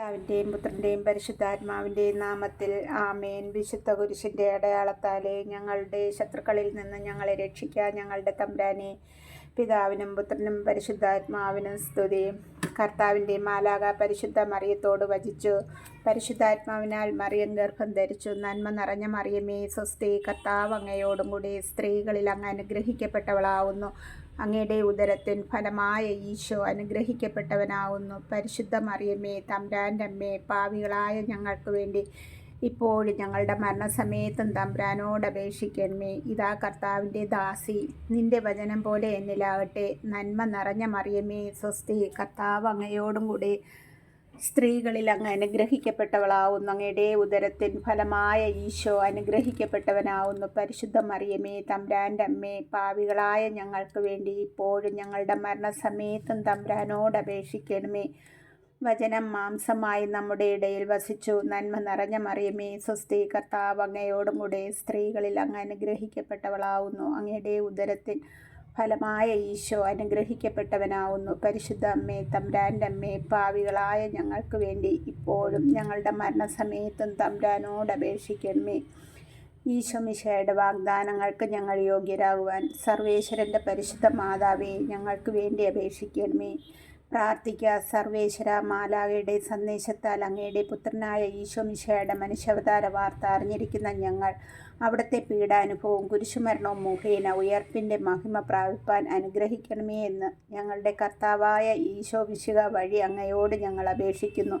പിതാവിന്റെയും പുത്രന്റെയും പരിശുദ്ധാത്മാവിന്റെയും നാമത്തിൽ ആമേൻ. വിശുദ്ധ കുരിശിന്റെ അടയാളത്താലെ ഞങ്ങളുടെ ശത്രുക്കളിൽ നിന്ന് ഞങ്ങളെ രക്ഷിക്കാൻ ഞങ്ങളുടെ തമ്പുരാനെ. പിതാവിനും പുത്രനും പരിശുദ്ധാത്മാവിനും സ്തുതി. കർത്താവിന്റെ മാലാക പരിശുദ്ധ മറിയത്തോട് വചിച്ചു. പരിശുദ്ധാത്മാവിനാൽ മറിയം ഗർഭം ധരിച്ചു. നന്മ നിറഞ്ഞ മറിയമേ സ്വസ്തി കർത്താവ് അങ്ങയോടും കൂടി സ്ത്രീകളിൽ അങ്ങ് അനുഗ്രഹിക്കപ്പെട്ടവളാവുന്നു. അങ്ങയുടെ ഉദരത്തിൻ ഫലമായ ഈശോ അനുഗ്രഹിക്കപ്പെട്ടവനാവുന്നു. പരിശുദ്ധ മറിയമ്മേ തമ്പ്രാന്റെ അമ്മേ പാവികളായ ഞങ്ങൾക്ക് വേണ്ടി ഇപ്പോഴും ഞങ്ങളുടെ മരണസമയത്തും തമ്പ്രാനോട് അപേക്ഷിക്കണമേ. ഇതാ കർത്താവിന്റെ ദാസി നിന്റെ വചനം പോലെ എന്നിലാകട്ടെ. നന്മ നിറഞ്ഞ മറിയമേ സ്വസ്തി കർത്താവ് അങ്ങയോടും കൂടി സ്ത്രീകളിൽ അങ്ങ് അനുഗ്രഹിക്കപ്പെട്ടവളാവുന്നു. അങ്ങയുടെ ഉദരത്തിൻ ഫലമായ ഈശോ അനുഗ്രഹിക്കപ്പെട്ടവനാവുന്നു. പരിശുദ്ധ മറിയമേ തമ്പ്രാന്റെ അമ്മേ പാവികളായ ഞങ്ങൾക്ക് വേണ്ടി ഇപ്പോഴും ഞങ്ങളുടെ മരണസമയത്തും തമ്പ്രാനോട് അപേക്ഷിക്കണമേ. വചനം മാംസമായി നമ്മുടെ ഇടയിൽ വസിച്ചു. നന്മ നിറഞ്ഞ മറിയമേ സ്വസ്തി കർത്താവ് അങ്ങയോടും കൂടെ സ്ത്രീകളിൽ അങ്ങ് അനുഗ്രഹിക്കപ്പെട്ടവളാവുന്നു. അങ്ങയുടെ ഉദരത്തിൽ ഫലമായ ഈശോ അനുഗ്രഹിക്കപ്പെട്ടവനാവുന്നു. പരിശുദ്ധ അമ്മേ തമ്പ്രാന്റെ അമ്മേ പാവികളായ ഞങ്ങൾക്ക് വേണ്ടി ഇപ്പോഴും ഞങ്ങളുടെ മരണസമയത്തും തമ്പ്രാനോട് അപേക്ഷിക്കണമേ. ഈശോമിശയുടെ വാഗ്ദാനങ്ങൾക്ക് ഞങ്ങൾ യോഗ്യരാകുവാൻ സർവേശ്വരന്റെ പരിശുദ്ധ മാതാവേ ഞങ്ങൾക്ക് വേണ്ടി അപേക്ഷിക്കണമേ. പ്രാർത്ഥിക്കുക സർവേശ്വര മാലാകയുടെ സന്ദേശത്താൽ അങ്ങയുടെ പുത്രനായ ഈശോ മിശയുടെ മനുഷ്യാവതാര വാർത്ത അറിഞ്ഞിരിക്കുന്ന ഞങ്ങൾ അവിടുത്തെ പീഡാനുഭവവും കുരിശുമരണവും മുഖേന ഉയർപ്പിന്റെ മഹിമ പ്രാപിപ്പാൻ അനുഗ്രഹിക്കണമേ എന്ന് ഞങ്ങളുടെ കർത്താവായ ഈശോ മിശിക വഴി അങ്ങയോട് ഞങ്ങൾ അപേക്ഷിക്കുന്നു.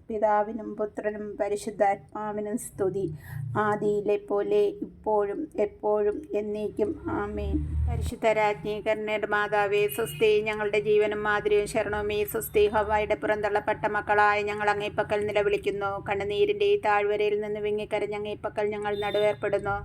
പിതാവിനും പുത്രനും പരിശുദ്ധാത്മാവിനും സ്തുതി. ആദിയിലെ പോലെ ഇപ്പോഴും എപ്പോഴും എന്നേക്കും. ആമേൻ. പരിശുദ്ധ രാജ്ഞീകരണയുടെ മാതാവേ സ്വസ്തി ഞങ്ങളുടെ ജീവനും മാതിരിയും ശരണവും ഈ സ്വസ്തി ഹവായുടെ പുറന്തള്ളപ്പെട്ട മക്കളായ ഞങ്ങൾ അങ്ങേപ്പക്കൽ നിലവിളിക്കുന്നു. കണ്ണുനീരിന്റെ ഈ താഴ്വരയിൽ നിന്ന് വിങ്ങിക്കരഞ്ഞ അങ്ങേപ്പക്കൽ ഞങ്ങൾ നടുവേർപ്പെടുന്നു.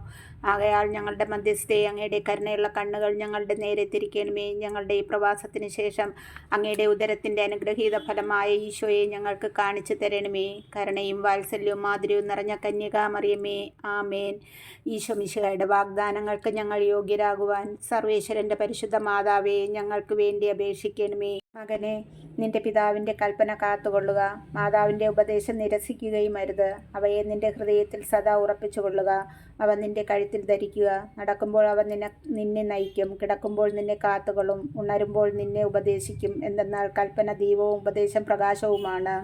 ആകയാൽ ഞങ്ങളുടെ മധ്യസ്ഥയെ അങ്ങയുടെ കരുണയുള്ള കണ്ണുകൾ ഞങ്ങളുടെ നേരെ തിരിക്കണമേ. ഞങ്ങളുടെ ഈ പ്രവാസത്തിന് ശേഷം അങ്ങയുടെ ഉദരത്തിന്റെ അനുഗ്രഹീത ഫലമായ ഈശോയെ ഞങ്ങൾക്ക് കാണിച്ചു തരണമേ കരുണയും വാത്സല്യവും മാധുര്യവും നിറഞ്ഞ കന്യകാമറിയമേ ആമേൻ. ഈശോ മിശുഹയുടെ വാഗ്ദാനങ്ങൾക്ക് ഞങ്ങൾ യോഗ്യരാകുവാൻ സർവേശ്വരന്റെ പരിശുദ്ധ മാതാവേ ഞങ്ങൾക്ക് വേണ്ടി അപേക്ഷിക്കണമേ. മകനെ നിന്റെ പിതാവിന്റെ കൽപ്പന കാത്തുകൊള്ളുക. മാതാവിന്റെ ഉപദേശം നിരസിക്കുകയും അരുത് അവയെ നിന്റെ ഹൃദയത്തിൽ സദാ ഉറപ്പിച്ചു കൊള്ളുക അവ നിന്റെ കഴുത്തിൽ ധരിക്കുക. നടക്കുമ്പോൾ അവ നിന്നെ നിന്നെ നയിക്കും. കിടക്കുമ്പോൾ നിന്നെ കാത്തുകൊള്ളും. ഉണരുമ്പോൾ നിന്നെ ഉപദേശിക്കും. എന്തെന്നാൽ കൽപ്പന ദീപവും ഉപദേശം പ്രകാശവുമാണ്.